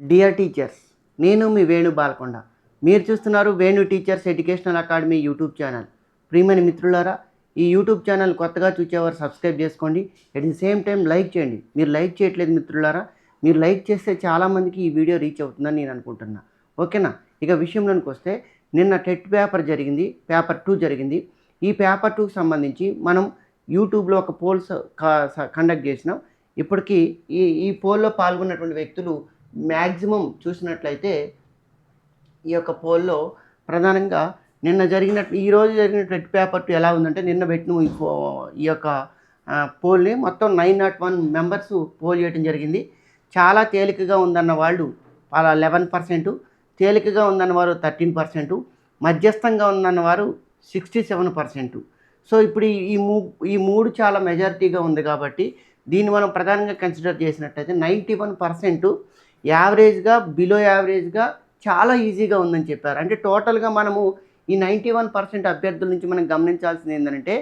Dear teachers నేను మీ వేణు బాలకొండ. మీరు చూస్తున్నారు Venu teachers educational academy YouTube channel ప్రియమైన మిత్రులారా ఈ యూట్యూబ్ ఛానల్ కొత్తగా చూసేవారు సబ్స్క్రైబ్ చేసుకోండి. At the same time like చేయండి. మీరు లైక్ చేయట్లేదు మిత్రులారా మీరు లైక్ చేస్తే చాలామందికి ఈ వీడియో రీచ్ అవుతుందని నేను అనుకుంటున్నా. ఓకేనా? ఇక విషయంలోనికి వస్తే నిన్న టెట్ పేపర్ జరిగింది పేపర్ టూ జరిగింది. ఈ పేపర్ టూకి సంబంధించి మనం యూట్యూబ్లో ఒక పోల్స్ కండక్ట్ చేసినాం. ఇప్పటికీ ఈ ఈ పోల్లో పాల్గొన్నటువంటి వ్యక్తులు మ్యాక్సిమం చూసినట్లయితే ఈ యొక్క పోల్లో ప్రధానంగా నిన్న జరిగిన ఈరోజు జరిగిన టెట్ పేపర్ టూ ఎలా ఉందంటే నిన్న పెట్టిన ఈ యొక్క పోల్ని మొత్తం nine nought one members poll చేయడం జరిగింది. చాలా తేలికగా ఉందన్న వాళ్ళు అలా లెవెన్ పర్సెంట్ తేలికగా ఉందన్న వారు థర్టీన్ పర్సెంట్ మధ్యస్థంగా ఉందన్న వారు సిక్స్టీ సెవెన్ పర్సెంట్ సో ఇప్పుడు ఈ- ఈ మూ ఈ మూడు చాలా మెజారిటీగా ఉంది కాబట్టి దీన్ని మనం ప్రధానంగా కన్సిడర్ చేసినట్టయితే నైంటీ వన్ పర్సెంట్ యావరేజ్గా బిలో యావరేజ్గా చాలా ఈజీగా ఉందని చెప్పారు. అంటే టోటల్గా మనము ఈ నైంటీ వన్ పర్సెంట్ అభ్యర్థుల నుంచి మనం గమనించాల్సింది ఏంటంటే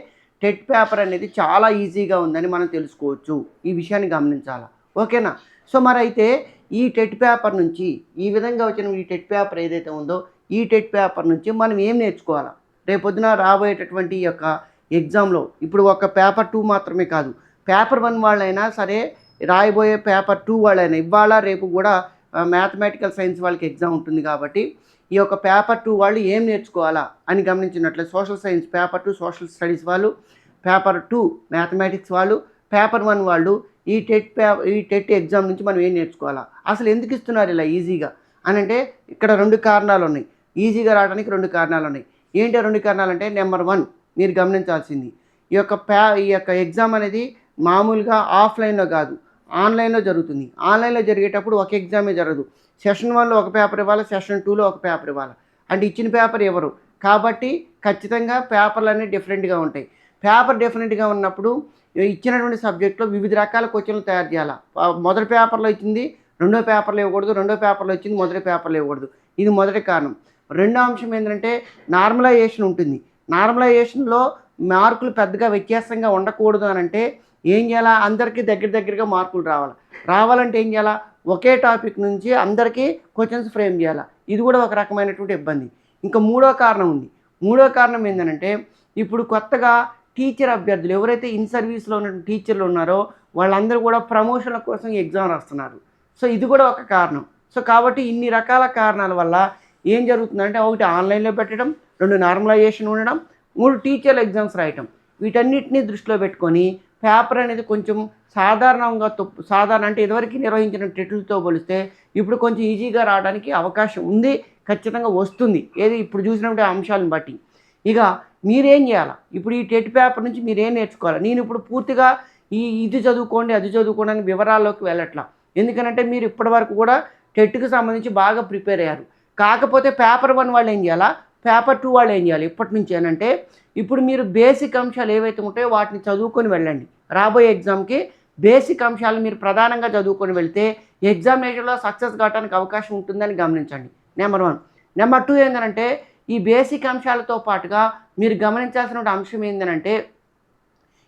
టెట్ పేపర్ అనేది చాలా ఈజీగా ఉందని మనం తెలుసుకోవచ్చు. ఈ విషయాన్ని గమనించాలా? ఓకేనా? సో మరి అయితే ఈ టెట్ పేపర్ నుంచి ఈ విధంగా వచ్చిన ఈ టెట్ పేపర్ ఏదైతే ఉందో ఈ టెట్ పేపర్ నుంచి మనం ఏం నేర్చుకోవాలా? రేపొద్దున రాబోయేటటువంటి ఈ యొక్క ఎగ్జామ్లో ఇప్పుడు ఒక పేపర్ టూ మాత్రమే కాదు పేపర్ వన్ వాళ్ళైనా సరే రాయబోయే పేపర్ టూ వాళ్ళైనా. ఇవాళ రేపు కూడా మ్యాథమెటికల్ సైన్స్ వాళ్ళకి ఎగ్జామ్ ఉంటుంది కాబట్టి ఈ యొక్క పేపర్ టూ వాళ్ళు ఏం నేర్చుకోవాలా అని గమనించినట్లే. Social science paper two social studies వాళ్ళు పేపర్ టూ మ్యాథమెటిక్స్ వాళ్ళు పేపర్ వన్ వాళ్ళు ఈ టెట్ పే ఈ టెట్ ఎగ్జామ్ నుంచి మనం ఏం నేర్చుకోవాలా? అసలు ఎందుకు ఇస్తున్నారు ఇలా ఈజీగా? అని అంటే ఇక్కడ రెండు కారణాలు ఉన్నాయి. ఈజీగా రావడానికి రెండు కారణాలు ఉన్నాయి. ఏంటి రెండు కారణాలు అంటే నెంబర్ వన్ మీరు గమనించాల్సింది. ఈ యొక్క ప్యా ఈ యొక్క ఎగ్జామ్ అనేది మామూలుగా ఆఫ్లైన్లో కాదు. ఆన్లైన్లో జరుగుతుంది. ఆన్లైన్లో జరిగేటప్పుడు ఒక ఎగ్జామే జరగదు. సెషన్ వన్లో ఒక పేపర్ ఇవ్వాలి సెషన్ టూలో ఒక పేపర్ ఇవ్వాలి? అంటే ఇచ్చిన పేపర్ ఎవరు? కాబట్టి ఖచ్చితంగా పేపర్లు అన్నీ డిఫరెంట్గా ఉంటాయి. పేపర్ డిఫరెంట్గా ఉన్నప్పుడు ఇచ్చినటువంటి సబ్జెక్ట్లో వివిధ రకాల క్వశ్చన్లు తయారు చేయాలి? మొదటి పేపర్లో ఇచ్చింది రెండో పేపర్లు ఇవ్వకూడదు రెండో పేపర్లో ఇచ్చింది మొదటి పేపర్లు ఇవ్వకూడదు. ఇది మొదటి కారణం. రెండో అంశం ఏంటంటే నార్మలైజేషన్ ఉంటుంది. నార్మలైజేషన్లో మార్కులు పెద్దగా వ్యత్యాసంగా ఉండకూడదు అని అంటే ఏం చేయాలా? అందరికీ దగ్గర దగ్గరగా మార్కులు రావాలి. రావాలంటే ఏం చేయాలా? ఒకే టాపిక్ నుంచి అందరికీ క్వశ్చన్స్ ఫ్రేమ్ చేయాలా. ఇది కూడా ఒక రకమైనటువంటి ఇబ్బంది. ఇంకా మూడో కారణం ఉంది. మూడో కారణం ఏంటంటే ఇప్పుడు కొత్తగా టీచర్ అభ్యర్థులు ఎవరైతే ఇన్ సర్వీస్లో ఉన్న టీచర్లు ఉన్నారో వాళ్ళందరూ కూడా ప్రమోషన్ల కోసం ఎగ్జామ్ రాస్తున్నారు. సో ఇది కూడా ఒక కారణం. సో కాబట్టి ఇన్ని రకాల కారణాల వల్ల ఏం జరుగుతుందంటే ఒకటి ఆన్లైన్లో పెట్టడం రెండు నార్మలైజేషన్ ఉండడం మూడు టీచర్ల ఎగ్జామ్స్ రాయటం. వీటన్నిటిని దృష్టిలో పెట్టుకొని పేపర్ అనేది కొంచెం సాధారణంగా తప్పు సాధారణ అంటే ఇదివరకు నిర్వహించిన టెట్లతో పోలిస్తే ఇప్పుడు కొంచెం ఈజీగా రావడానికి అవకాశం ఉంది ఖచ్చితంగా వస్తుంది. ఏది ఇప్పుడు చూసినటువంటి అంశాలను బట్టి. ఇక మీరేం చేయాలి? ఇప్పుడు ఈ టెట్ పేపర్ నుంచి మీరేం నేర్చుకోవాలి? నేను ఇప్పుడు పూర్తిగా ఈ ఇది చదువుకోండి అది చదువుకోండి అని వివరాల్లోకి వెళ్ళట్లా? ఎందుకనంటే మీరు ఇప్పటి వరకు కూడా టెట్కి సంబంధించి బాగా ప్రిపేర్ అయ్యారు. కాకపోతే పేపర్ వన్ వాళ్ళు ఏం చేయాలా? పేపర్ టూ వాళ్ళు ఏం చేయాలి? ఇప్పటి నుంచి అంటే ఇప్పుడు మీరు బేసిక్ అంశాలు ఏవైతే ఉంటాయో వాటిని చదువుకొని వెళ్ళండి. రాబోయే ఎగ్జామ్కి బేసిక్ అంశాలు మీరు ప్రధానంగా చదువుకొని వెళ్తే ఎగ్జామినేషన్లో సక్సెస్ కావడానికి అవకాశం ఉంటుందని గమనించండి. నెంబర్ వన్ నెంబర్ టూ ఏంటంటే ఈ బేసిక్ అంశాలతో పాటుగా మీరు గమనించాల్సిన అంశం ఏంటంటే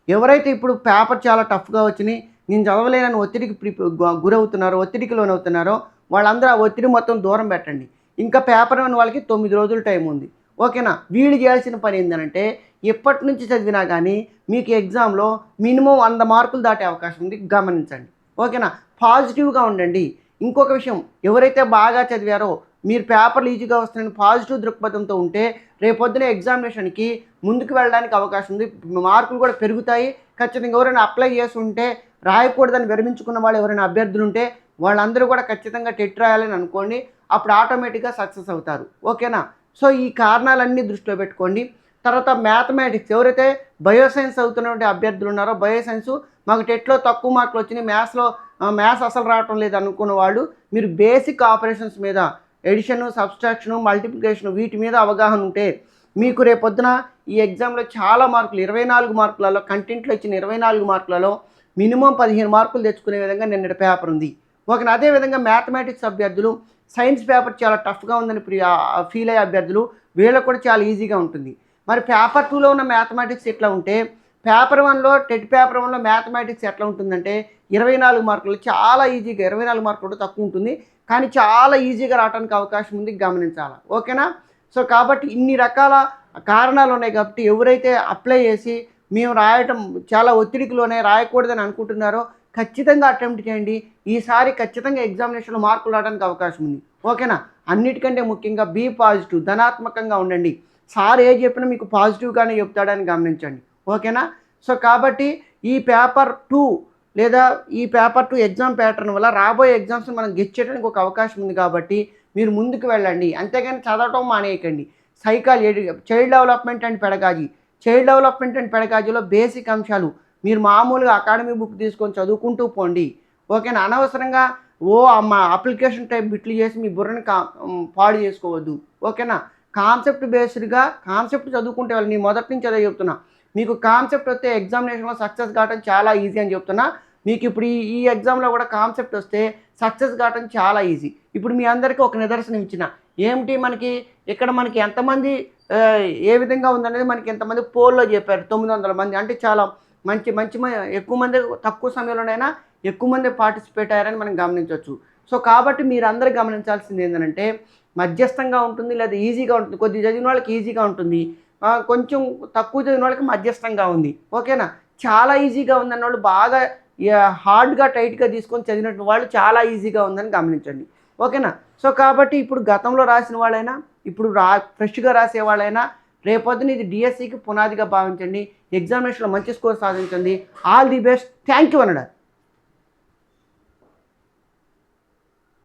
ఎవరైతే ఇప్పుడు పేపర్ చాలా టఫ్గా వచ్చినాయి నేను చదవలేనని ఒత్తిడికి ప్రిపే గురవుతున్నారో ఒత్తిడికి లోనవుతున్నారో వాళ్ళందరూ ఆ ఒత్తిడి మొత్తం దూరం పెట్టండి. ఇంకా పేపర్ ఉన్న వాళ్ళకి తొమ్మిది రోజులు టైం ఉంది. ఓకేనా? వీళ్ళు చేయాల్సిన పని ఏంటంటే ఎప్పటి నుంచి చదివినా కానీ మీకు ఎగ్జామ్లో మినిమం వంద మార్కులు దాటే అవకాశం ఉంది. గమనించండి. ఓకేనా? పాజిటివ్గా ఉండండి. ఇంకొక విషయం ఎవరైతే బాగా చదివారో మీరు పేపర్లు ఈజీగా వస్తున్నాయని పాజిటివ్ దృక్పథంతో ఉంటే రేపొద్దున ఎగ్జామినేషన్కి ముందుకు వెళ్ళడానికి అవకాశం ఉంది. మార్కులు కూడా పెరుగుతాయి. ఖచ్చితంగా ఎవరైనా అప్లై చేసి ఉంటే రాయకూడదని విరమించుకున్న వాళ్ళు ఎవరైనా అభ్యర్థులు ఉంటే వాళ్ళందరూ కూడా ఖచ్చితంగా టెట్ రాయాలని అనుకోండి. అప్పుడు ఆటోమేటిక్గా సక్సెస్ అవుతారు. ఓకేనా? సో ఈ కారణాలన్నీ దృష్టిలో పెట్టుకోండి. తర్వాత మ్యాథమెటిక్స్ ఎవరైతే బయోసైన్స్ అవుతున్నటువంటి అభ్యర్థులు ఉన్నారో బయోసైన్స్ మాకు టెట్లో తక్కువ మార్కులు వచ్చినాయి. మ్యాథ్స్లో మ్యాథ్స్ అసలు రావటం లేదు అనుకున్న వాళ్ళు మీరు బేసిక్ ఆపరేషన్స్ మీద ఎడిషన్ సబ్స్ట్రాక్షన్ మల్టిప్లికేషన్ వీటి మీద అవగాహన ఉంటే మీకు రేపొద్దున ఈ ఎగ్జామ్లో చాలా మార్కులు ఇరవై నాలుగు మార్కులలో కంటెంట్లో ఇచ్చిన ఇరవై నాలుగు మార్కులలో మినిమం పదిహేను మార్కులు తెచ్చుకునే విధంగా నిన్నటి పేపర్ ఉంది. ఓకే అదేవిధంగా మ్యాథమెటిక్స్ అభ్యర్థులు సైన్స్ పేపర్ చాలా టఫ్గా ఉందని ఫీల్ అయ్యే అభ్యర్థులు వీళ్ళకు కూడా చాలా ఈజీగా ఉంటుంది. మరి పేపర్ టూలో ఉన్న మ్యాథమెటిక్స్ ఎట్లా ఉంటే పేపర్ వన్లో టెట్ పేపర్ వన్లో మ్యాథమెటిక్స్ ఎట్లా ఉంటుందంటే ఇరవై నాలుగు మార్కులు చాలా ఈజీగా ఇరవై నాలుగు మార్కులు కూడా తక్కువ ఉంటుంది. కానీ చాలా ఈజీగా రావడానికి అవకాశం ఉంది గమనించాలి? ఓకేనా? సో కాబట్టి ఇన్ని రకాల కారణాలు ఉన్నాయి కాబట్టి ఎవరైతే అప్లై చేసి మేము రాయటం చాలా ఒత్తిడికిలోనే రాయకూడదని అనుకుంటున్నారో ఖచ్చితంగా అటెంప్ట్ చేయండి. ఈసారి ఖచ్చితంగా ఎగ్జామినేషన్లో మార్కులు రావడానికి అవకాశం ఉంది. ఓకేనా? అన్నిటికంటే ముఖ్యంగా బీ పాజిటివ్ ధనాత్మకంగా ఉండండి. సార్ ఏ చెప్పినా మీకు పాజిటివ్గానే చెప్తాడని గమనించండి. ఓకేనా? సో కాబట్టి ఈ పేపర్ టూ లేదా ఈ పేపర్ టూ ఎగ్జామ్ ప్యాటర్న్ వల్ల రాబోయే ఎగ్జామ్స్ మనం గెచ్చేయడానికి ఒక అవకాశం ఉంది కాబట్టి మీరు ముందుకు వెళ్ళండి. అంతేగాని చదవటం మానేయకండి. Psychology child development and pedagogy child development and పెడగాజీలో basic అంశాలు మీరు మామూలుగా అకాడమీ బుక్ తీసుకొని చదువుకుంటూ పోండి. ఓకేనా? అనవసరంగా ఓ మా అప్లికేషన్ టైప్ బిట్లు చేసి మీ బుర్రని కా పాడు చేసుకోవద్దు. ఓకేనా? కాన్సెప్ట్ బేస్డ్గా కాన్సెప్ట్ చదువుకుంటే వాళ్ళు నేను మొదటి నుంచి అదే చెప్తున్నా. మీకు కాన్సెప్ట్ వస్తే ఎగ్జామినేషన్లో సక్సెస్ కావడం చాలా ఈజీ అని చెప్తున్నా. మీకు ఇప్పుడు ఈ ఈ ఎగ్జామ్లో కూడా కాన్సెప్ట్ వస్తే సక్సెస్ కావడం చాలా ఈజీ. ఇప్పుడు మీ అందరికీ ఒక నిదర్శనం ఇచ్చిన. ఏమిటి మనకి ఇక్కడ మనకి ఎంతమంది ఏ విధంగా ఉందనేది మనకి ఎంతమంది పోల్లో చెప్పారు? తొమ్మిది వందల మంది అంటే చాలా మంచి మంచి మ- ఎక్కువ మంది తక్కువ సమయంలోనైనా ఎక్కువ మంది పార్టిసిపేట్ అయ్యారని మనం గమనించవచ్చు. సో కాబట్టి మీరు గమనించాల్సింది ఏంటంటే మధ్యస్థంగా ఉంటుంది లేదా ఈజీగా ఉంటుంది. కొద్ది చదివిన వాళ్ళకి ఈజీగా ఉంటుంది. కొంచెం తక్కువ చదివిన వాళ్ళకి మధ్యస్థంగా ఉంది. ఓకేనా? చాలా ఈజీగా ఉందన్న వాళ్ళు బాగా హార్డ్గా టైట్గా తీసుకొని చదివినట్టు వాళ్ళు చాలా ఈజీగా ఉందని గమనించండి. ఓకేనా? సో కాబట్టి ఇప్పుడు గతంలో రాసిన వాళ్ళైనా ఇప్పుడు రా ఫ్రెష్గా రాసే వాళ్ళైనా రేపొద్దున ఇది డిఎస్సికి పునాదిగా భావించండి. ఎగ్జామినేషన్లో మంచి స్కోర్ సాధించండి. All the best thank you అన్నాడు